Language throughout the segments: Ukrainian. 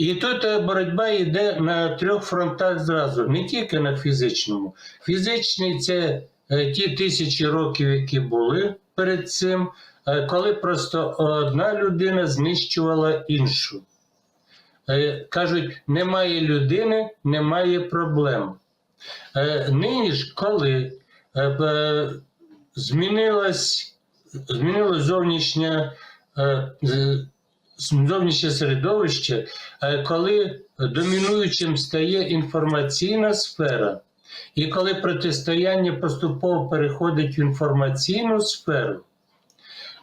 І тут е, боротьба йде на трьох фронтах зразу, не тільки на фізичному. Фізичний це е, ті тисячі років, які були перед цим, е, коли просто одна людина знищувала іншу. Кажуть, немає людини, немає проблем. Нині ж, коли б- змінилась, змінилось зовнішнє, середовище, е, коли домінуючим стає інформаційна сфера, і коли протистояння поступово переходить в інформаційну сферу,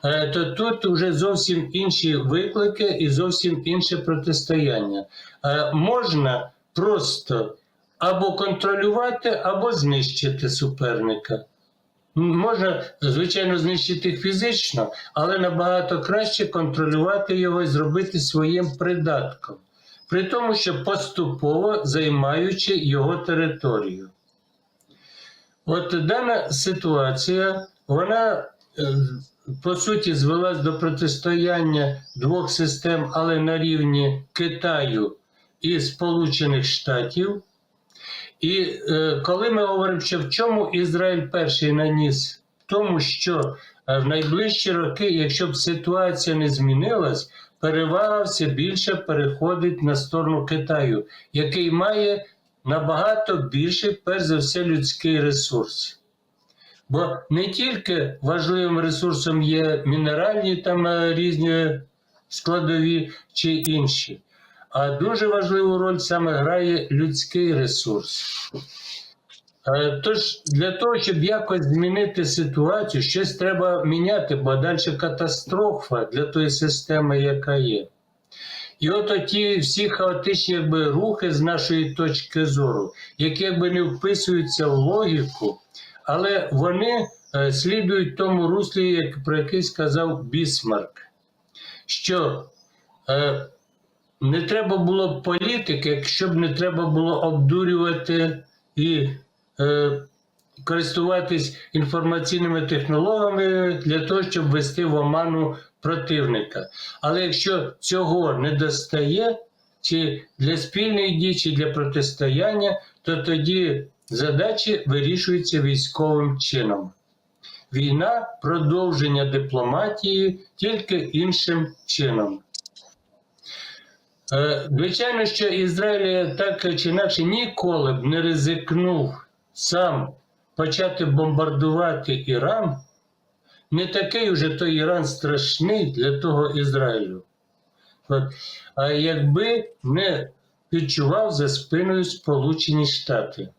е, то тут вже зовсім інші виклики і зовсім інше протистояння. Е, Можна просто або контролювати, або знищити суперника. Можна, звичайно, знищити фізично, але набагато краще контролювати його і зробити своїм придатком, при тому, що поступово займаючи його територію. От дана ситуація, вона е, по суті звелась до протистояння двох систем, але на рівні Китаю і Сполучених Штатів. І е, коли ми говоримо, що в чому Ізраїль перший наніс, в тому, що е, в найближчі роки, якщо б ситуація не змінилась, перевага все більше переходить на сторону Китаю, який має набагато більший, перш за все, людський ресурс. Бо не тільки важливим ресурсом є мінеральні там е, різні складові чи інші, а дуже важливу роль саме грає людський ресурс. Е, Тож для того, щоб якось змінити ситуацію, щось треба міняти, бо далі катастрофа для тої системи, яка є. І от ті всі хаотичні якби, рухи з нашої точки зору, які якби не вписуються в логіку, але вони е, слідують тому руслі, як, про який сказав Бісмарк, що е, не треба було б політики, якщо б не треба було обдурювати і е, користуватись інформаційними технологіями для того, щоб ввести в оману противника. Але якщо цього не достає, чи для спільної дії, чи для протистояння, то тоді задачі вирішуються військовим чином. Війна продовження дипломатії тільки іншим чином. Е, Звичайно, що Ізраїль так чи інакше ніколи б не ризикнув сам почати бомбардувати Іран. Не такий уже той Іран страшний для того Ізраїлю. От. А якби не відчував за спиною Сполучені Штати.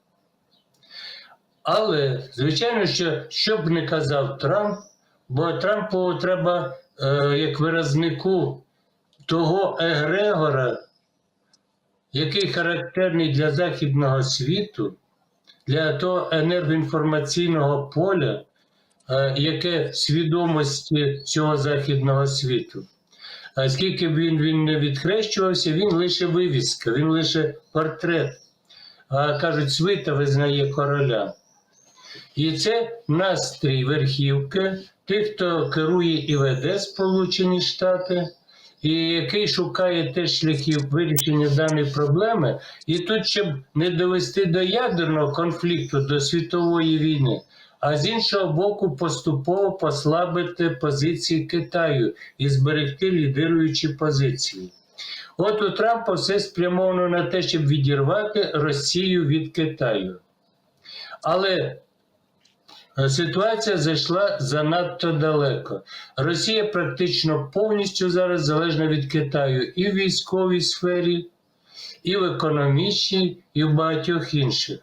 Але, звичайно, що що б не казав Трамп, бо Трампу треба, е, як виразнику того егрегора, який характерний для Західного світу, для того енергоінформаційного поля, е, яке свідомості цього західного світу. А скільки б він, він не відхрещувався, він лише вивіска, він лише портрет. Кажуть, свита визнає короля. І це настрій верхівки, тих, хто керує і веде Сполучені Штати, і який шукає теж шляхів вирішення даної проблеми. І тут, щоб не довести до ядерного конфлікту, до світової війни, а з іншого боку, поступово послабити позиції Китаю і зберегти лідируючі позиції. От у Трампа все спрямовано на те, щоб відірвати Росію від Китаю. Але ситуація зайшла занадто далеко. Росія практично повністю зараз залежна від Китаю і в військовій сфері, і в економічній, і в багатьох інших.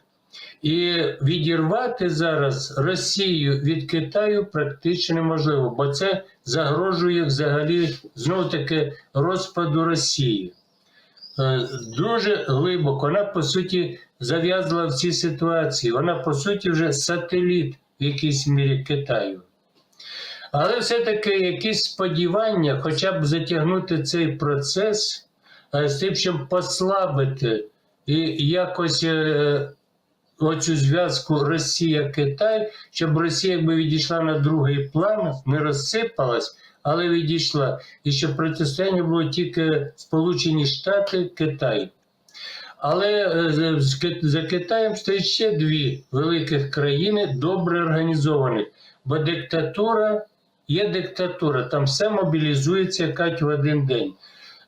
І відірвати зараз Росію від Китаю практично неможливо, бо це загрожує взагалі знову таки розпаду Росії. Е, Дуже глибоко вона по суті зав'язла в цій ситуації. Вона по суті вже сателіт в якійсь мірі Китаю. Але все-таки якісь сподівання, хоча б затягнути цей процес е, з тим, щоб послабити і якось е, оцю зв'язку Росія-Китай, щоб Росія якби відійшла на другий план, не розсипалась, але відійшла. І що протистояння було тільки Сполучені Штати, Китай. Але е, за- Китаєм стоять ще дві великих країни, добре організовані. Бо диктатура є диктатура, там все мобілізується якать в один день.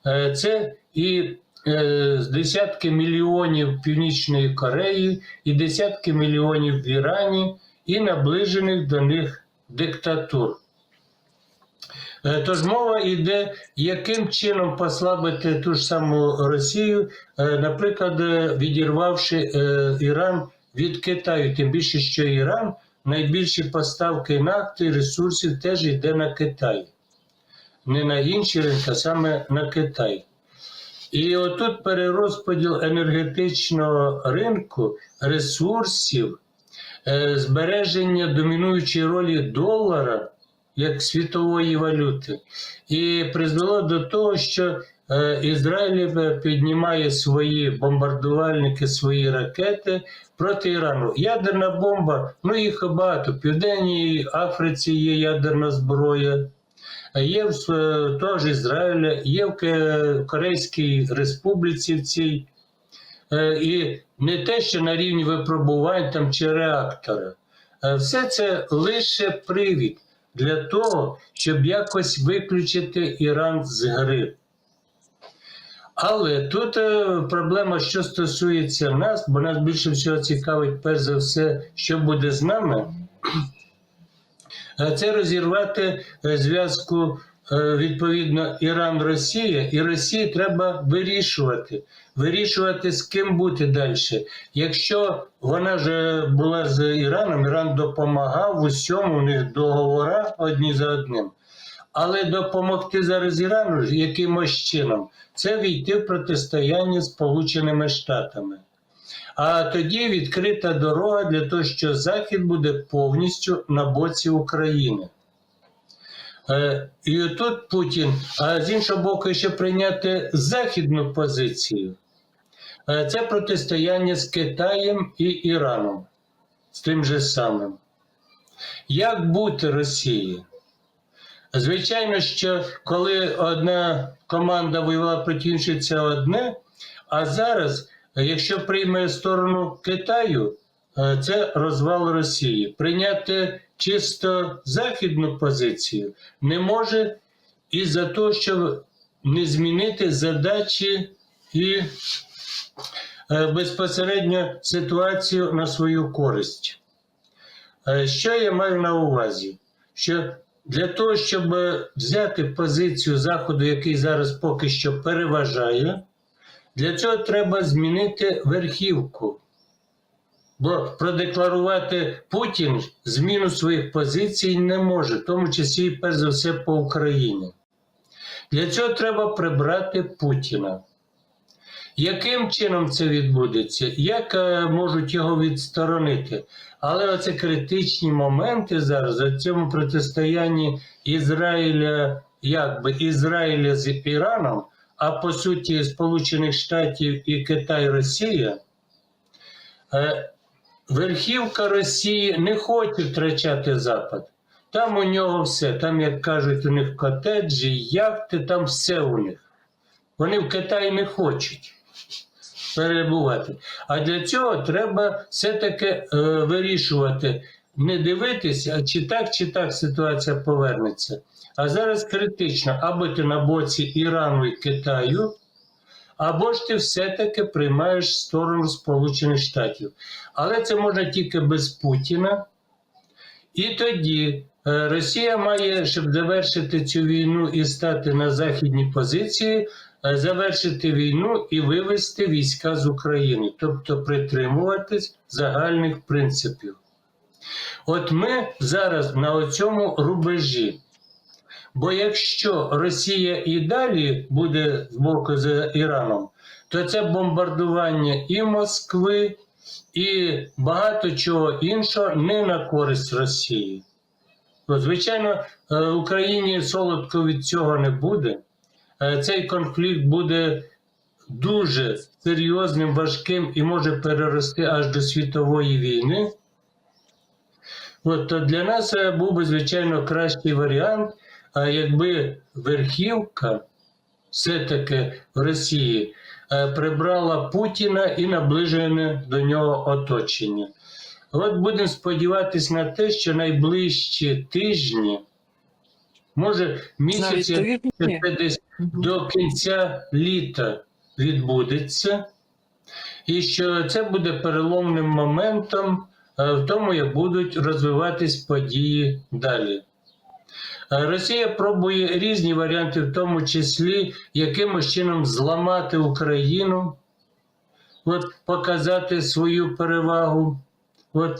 Е, Це і е, десятки мільйонів Північної Кореї, і десятки мільйонів в Ірані, і наближених до них диктатур. Е, Тож мова йде, яким чином послабити ту ж саму Росію, е, наприклад, е, відірвавши Іран від Китаю, тим більше, що Іран найбільші поставки нафти ресурсів теж йде на Китай. Не на інші ринки, а саме на Китай. І отут перерозподіл енергетичного ринку, ресурсів, збереження домінуючої ролі долара як світової валюти, і призвело до того, що е, Ізраїль е, піднімає свої бомбардувальники, свої ракети проти Ірану. Ядерна бомба, ну їх багато. В Південній Африці є ядерна зброя. Є в е, теж Ізраїля, є в Корейській Республіці в цій. І не те, що на рівні випробувань там чи реактора. Все це лише привід для того, щоб якось виключити Іран з гри. Але тут е, проблема, що стосується нас, бо нас більше всього цікавить, перш за все, що буде з нами. Е, Це розірвати е, зв'язку е, відповідно Іран-Росія, і Росії треба вирішувати. Вирішувати, з ким бути далі. Якщо вона ж була з Іраном, Іран допомагав в усьому, у них договора одні за одним. Але допомогти зараз Ірану якимось чином це війти в протистояння Сполученими Штатами. А тоді відкрита дорога для того, що Захід буде повністю на боці України. Е, І тут Путін, а з іншого боку, ще прийняти західну позицію. Е, Це протистояння з Китаєм і Іраном, з тим же самим. Як бути Росії? Звичайно, що коли одна команда воювала проти іншої, це одне. А зараз, якщо прийме сторону Китаю, це розвал Росії. Прийняти чисто західну позицію не може із-за того, щоб не змінити задачі і е, безпосередньо ситуацію на свою користь. Е, Що я маю на увазі? Що для того, щоб взяти позицію Заходу, який зараз поки що переважає, для цього треба змінити верхівку. Продекларувати Путін зміну своїх позицій не може, в тому числі і перш за все по Україні. Для цього треба прибрати Путіна. Яким чином це відбудеться? Як е, можуть його відсторонити? Але оце критичні моменти зараз у цьому протистоянні Ізраїля, якби Ізраїля з Іраном, а по суті Сполучених Штатів і Китай Росія. Верхівка Росії не хоче втрачати Запад. Там у нього все. Там, як кажуть, у них котеджі, яхти, там все у них. Вони в Китаї не хочуть перебувати. А для цього треба все-таки е, вирішувати, не дивитися, чи так, чи так ситуація повернеться. А зараз критично, або ти на боці Ірану і Китаю, або ж ти все-таки приймаєш сторону Сполучених Штатів. Але це можна тільки без Путіна. І тоді е, Росія має, щоб завершити цю війну і стати на західній позиції, е, завершити війну і вивести війська з України, тобто притримуватись загальних принципів. От ми зараз на цьому рубежі. Бо якщо Росія і далі буде з боку за Іраном, то це бомбардування і Москви, і багато чого іншого не на користь Росії. Ну, Звичайно, е, Україні солодко від цього не буде. Е, Цей конфлікт буде дуже серйозним, важким і може перерости аж до світової війни. От, то для нас е, був би, звичайно, кращий варіант а якби верхівка все-таки в Росії е, прибрала Путіна і наближене до нього оточення. От будемо сподіватися на те, що найближчі тижні, може місяці, це десь до кінця літа відбудеться, і що це буде переломним моментом е, в тому, як будуть розвиватись події далі. Е, Росія пробує різні варіанти, в тому числі якимось чином зламати Україну, от, показати свою перевагу. От.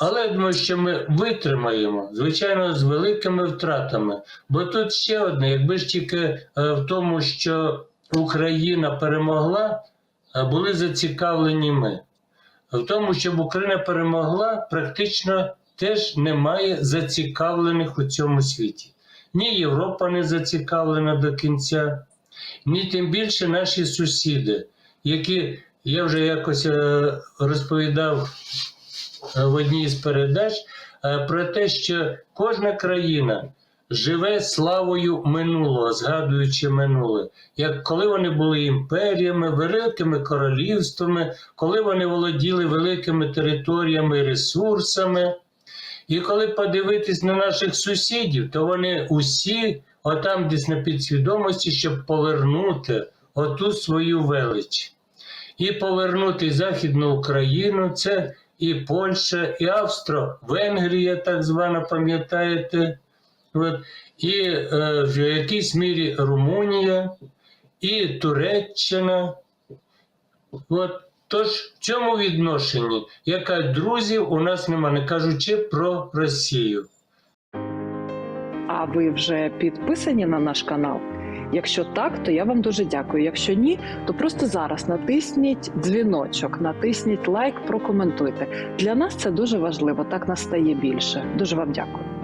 Але я думаю, що ми витримаємо, звичайно, з великими втратами. Бо тут ще одне: якби ж тільки е, в тому, що Україна перемогла, е, були зацікавлені ми. В тому, щоб Україна перемогла, практично теж немає зацікавлених у цьому світі. Ні Європа не зацікавлена до кінця, ні тим більше наші сусіди, які я вже якось е, розповідав е, в одній з передач е, про те, що кожна країна живе славою минулого, згадуючи минуле, як коли вони були імперіями, великими королівствами, коли вони володіли великими територіями і ресурсами. І коли подивитись на наших сусідів, то вони усі отам десь на підсвідомості, щоб повернути оту свою велич. І повернути Західну Україну, це і Польща, і Австро-Венгрія, так звана, пам'ятаєте, От, і е, в якійсь мірі Румунія, і Туреччина. От. Тож в цьому відношенні, яка друзів у нас нема, не кажучи про Росію. А ви вже підписані на наш канал? Якщо так, то я вам дуже дякую. Якщо ні, то просто зараз натисніть дзвіночок, натисніть лайк, прокоментуйте. Для нас це дуже важливо. Так нас стає більше. Дуже вам дякую.